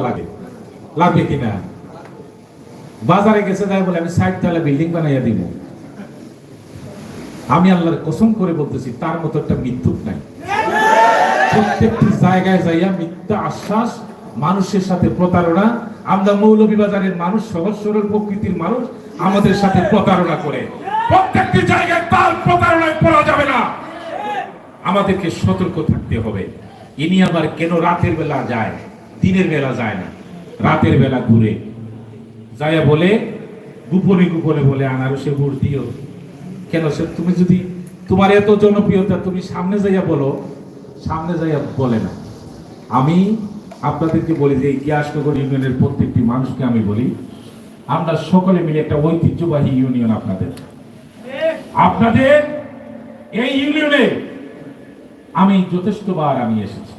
লাগে। লাগবে কিনা? বাজারে গেছে যাই বলে, আমি ষাট তলা বিল্ডিং বানাইয়া দিব। আমি আল্লাহর কসম করে বলতেছি, তার মতো একটা মৃত্যুক নাই। প্রত্যেকটি জায়গায় যাইয়া মিথ্যা আশ্বাস, মানুষের সাথে প্রতারণা, আমরা মৌলভীবাজারের মানুষ, সহজ সরল প্রকৃতির মানুষ, আমাদের সাথে প্রতারণা করে। প্রত্যেকটি জায়গায় তার প্রতারণায় পড়া যাবে না। আমাদেরকে সতর্ক থাকতে হবে। ইনি আবার কেন রাতের বেলা যায়? দিনের বেলা যায় না, রাতের বেলা ঘুরে। যাইয়া বলে, গোপনে গোপনে বলে আনারসে ভোট দিও। কেন সে, তুমি যদি, তোমার এত জনপ্রিয়তা, তুমি সামনে যাইয়া বলো, সামনে যাইয়া বলে না। আমি আপনাদেরকে বলি যে গিয়াসনগর ইউনিয়নের প্রত্যেকটি মানুষকে আমি বলি, আমরা সকলে মিলে একটা ঐতিহ্যবাহী ইউনিয়ন আপনাদের। আপনাদের এই ইউনিয়নে আমি যথেষ্টবার আমি এসেছি।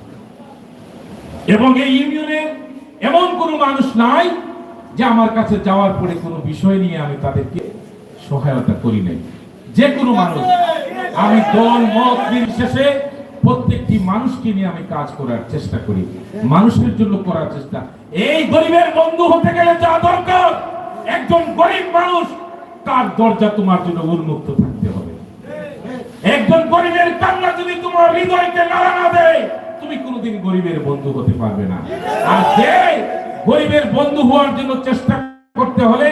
এবং এই ইউনিয়নে এমন কোনো মানুষ নাই যে আমার কাছে যাওয়ার পরে কোনো বিষয় নিয়ে আমি তাদেরকে সহায়তা করি নাই। যে কোনো মানুষ। আমি দল, মত, নির্বিশেষে প্রত্যেকটি মানুষকে নিয়ে আমি কাজ করার চেষ্টা করি। মানুষের জন্য করার চেষ্টা। এই গরিবের বন্ধু হতে গেলে যা দরকার। একজন গরিব মানুষ, তার দরজা তোমার জন্য উন্মুক্ত থাকতে হবে। একজন গরিবের কান্না যদি তোমার হৃদয়কে নাড়া না দেয় তুমি কোনোদিন গরিবের বন্ধু হতে পারবে না। আর যে গরিবের বন্ধু হওয়ার জন্য চেষ্টা করতে হলে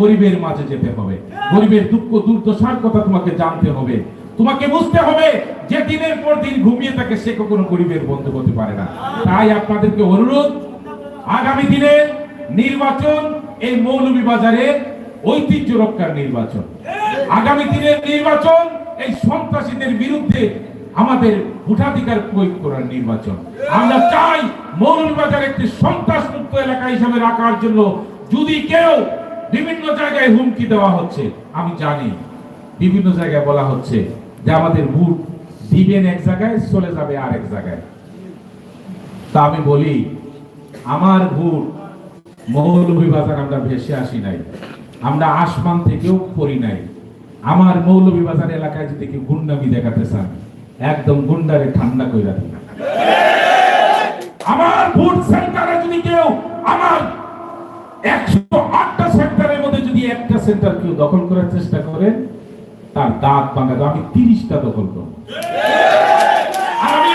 গরিবের মাঝে যেতে হবে। গরিবের দুঃখ, দুর্দশার কথা তোমাকে জানতে হবে। তোমাকে বুঝতে হবে যে দিনের পর দিন ঘুমিয়ে থাকে সে কখনো গরিবের বন্ধু হতে পারে না। তাই আপনাদেরকে অনুরোধ, আগামী দিনে নির্বাচন, এই মৌলভীবাজারে ঐতিহ্য রক্ষার নির্বাচন। আগামী দিনের নির্বাচন এই সন্ত্রাসীদের বিরুদ্ধে আমাদের ভোটাধিকার প্রয়োগ করার নির্বাচন। আমরা চাই মৌলভীবাজার একটি সন্ত্রাস মুক্ত এলাকা হিসাবে রাখার জন্য যদি কেউ বিভিন্ন জায়গায় হুমকি দেওয়া হচ্ছে, আমি জানি বিভিন্ন জায়গায় বলা হচ্ছে যে আমাদের ভোট দিবেন এক জায়গায়, চলে যাবে আর এক জায়গায়। তা আমি বলি, আমার ভোট মৌলভীবাজার আমরা ভেসে আসি নাই। আমরা আসমান থেকেও পড়ি নাই। আমার মৌলভীবাজার এলাকায় যদি কেউ গুন্ডামি দেখাতে চান একদম গুন্ডারে ঠান্ডা কইরা দিন আমার ভোট সেন্টারে যদি কেউ আমার একশো আটটা সেন্টারের মধ্যে যদি একটা সেন্টার কেউ দখল করার চেষ্টা করেন তার দাঁত ভাঙাতে আমি তিরিশটা দখল করব। আমি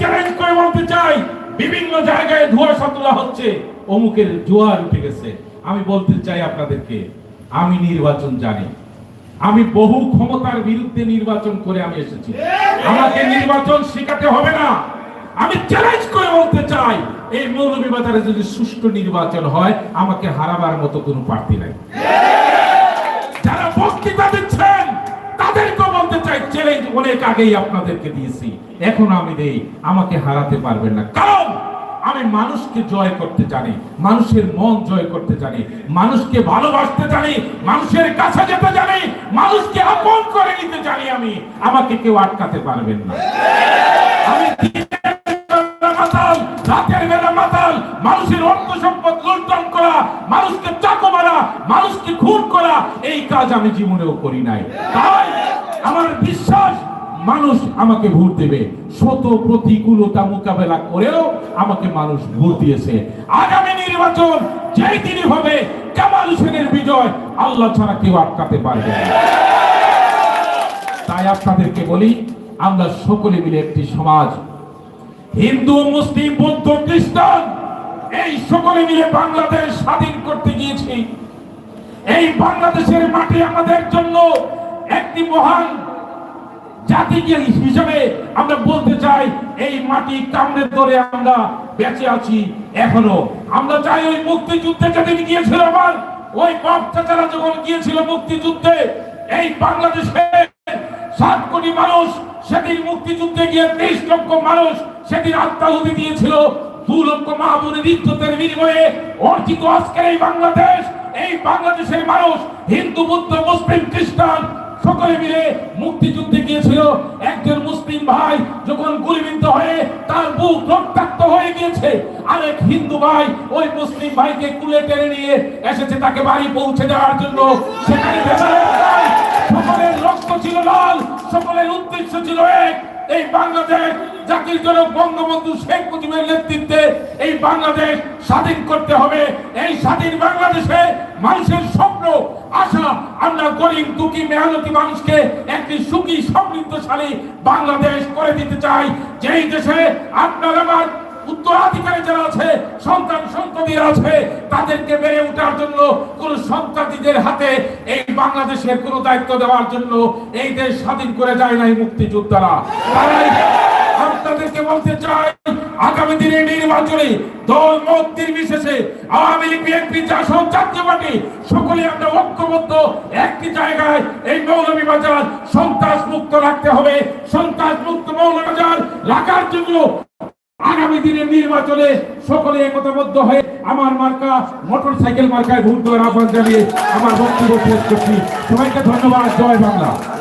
চ্যালেঞ্জ করে বলতে চাই, বিভিন্ন জায়গায় ধোঁয়াশা তোলা হচ্ছে, অমুকের জোয়ার উঠে গেছে। আমি বলতে চাই আপনাদেরকে, আমি নির্বাচন জানি। আমি বহু ক্ষমতার বিরুদ্ধে নির্বাচন করে আমি এসেছি। আমাকে নির্বাচন শেখাতে হবে না। আমি চ্যালেঞ্জ করে বলতে চাই, এই মৌলভীবাজারে যদি সুষ্ঠু নির্বাচন হয়, আমাকে হারাবার মতো কোনো প্রার্থী নাই। যারা বক্তৃতা দিচ্ছেন তাদেরকে বলতে চাই চ্যালেঞ্জ অনেক আগেই আপনাদেরকে দিয়েছি। এখন আমি দেই, আমাকে হারাতে পারবেন না। কারণ আমি মানুষকে জয় করতে জানি, মানুষের মন জয় করতে জানি, মানুষকে ভালোবাসতে জানি, মানুষের কাছে যেতে জানি, মানুষকে আপন করে নিতে জানি আমি। আমাকে কেউ আটকাতে পারবেন না। আমি মানুষের অর্থ সম্পদ লুণ্ঠন করা, মানুষকে চাকু মারা, মানুষকে খুন করা, এই কাজ আমি জীবনেও করি নাই। তাই আমার বিশ্বাস মানুষ আমাকে ভোট দেবে। শত প্রতিকূলতা মোকাবেলা করেও আমাকে মানুষ ভোট দিয়েছে। আগামী নির্বাচন যেই দিনই হবে, কামাল হোসেনের বিজয় আল্লাহ ছাড়া কেউ আটকাতে পারবে তাই আপনাদেরকে বলি, আমরা সকলে মিলে একটি সমাজ, হিন্দু, মুসলিম, বৌদ্ধ, খ্রিস্টান, এই সকলে মিলে বাংলাদেশ স্বাধীন করতে গিয়েছি। এই বাংলাদেশের মাটি আমাদের জন্য একটি মহান জাতি হিসেবে আমরা বলতে চাই, এই মাটি কামড়ে ধরে আমরা বেঁচে আছি এখনও। আমরা চাই ওই মুক্তিযুদ্ধে যেদিন গিয়েছিল আমার, ওই যখন গিয়েছিল মুক্তিযুদ্ধে, এই বাংলাদেশে সাত কোটি মানুষ, সেদিন মুক্তিযুদ্ধে গিয়ে তেইশ লক্ষ মানুষ সেদিন আত্মাহুতি দিয়েছিল। দু লক্ষ মাহবুবের বিনিময়ে অর্জিত আজকের এই বাংলাদেশ, এই বাংলাদেশের মানুষ হিন্দু, বুদ্ধ, মুসলিম, খ্রিস্টান সকলে মিলে মুক্তিযুদ্ধে গিয়েছিল। একজন মুসলিম ভাই যখন গুলিবিদ্ধ হয়ে তার বুক রক্তাক্ত হয়ে গিয়েছে, আরেক হিন্দু ভাই ওই মুসলিম ভাইকে কুলে টেনে নিয়ে এসেছে তাকে বাড়ি পৌঁছে দেওয়ার জন্য। সেখানে সকলের রক্ত ছিল লাল, সকলের উদ্দেশ্য ছিল এক এই বাংলাদেশ জাতির জনক বঙ্গবন্ধু শেখ মুজিবের নেতৃত্বে এই বাংলাদেশ স্বাধীন করতে হবে। এই স্বাধীন বাংলাদেশে মানুষের স্বপ্ন, আশা, আমরা গরিব, দুঃখী, মেহনতি মানুষকে একটি সুখী, সমৃদ্ধশালী বাংলাদেশ করে দিতে চাই। যেই দেশে আপনার আমার উত্তরাধিকারী যারা আছে, সন্তান সন্ততিরা আছে, তাদেরকে বেড়ে ওঠার জন্য কোন সন্তানীদের হাতে এই বাংলাদেশের কোন দায়িত্ব দেওয়ার জন্য এই দেশ স্বাধীন করে যায় নাই মুক্তিযোদ্ধারা। আপনাদেরকে বলতে চাই, আগামী দিনে নির্বাচনে দল আওয়ামী লীগ, বিএনপি জাতীয় পার্টি, সকলে আমরা ঐক্যবদ্ধ, একটি জায়গায় এই মৌলভীবাজার সন্ত্রাস মুক্ত রাখতে হবে। সন্ত্রাস মুক্ত মৌলভীবাজার রাখার জন্য আগামী দিনের নির্বাচনে সকলে একতাবদ্ধ হয়ে আমার মার্কা, মোটর সাইকেল মার্কায় ভোট দেওয়ার আহ্বান জানিয়ে আমার বক্তব্য শেষ করছি। সবাইকে ধন্যবাদ। জয় বাংলা।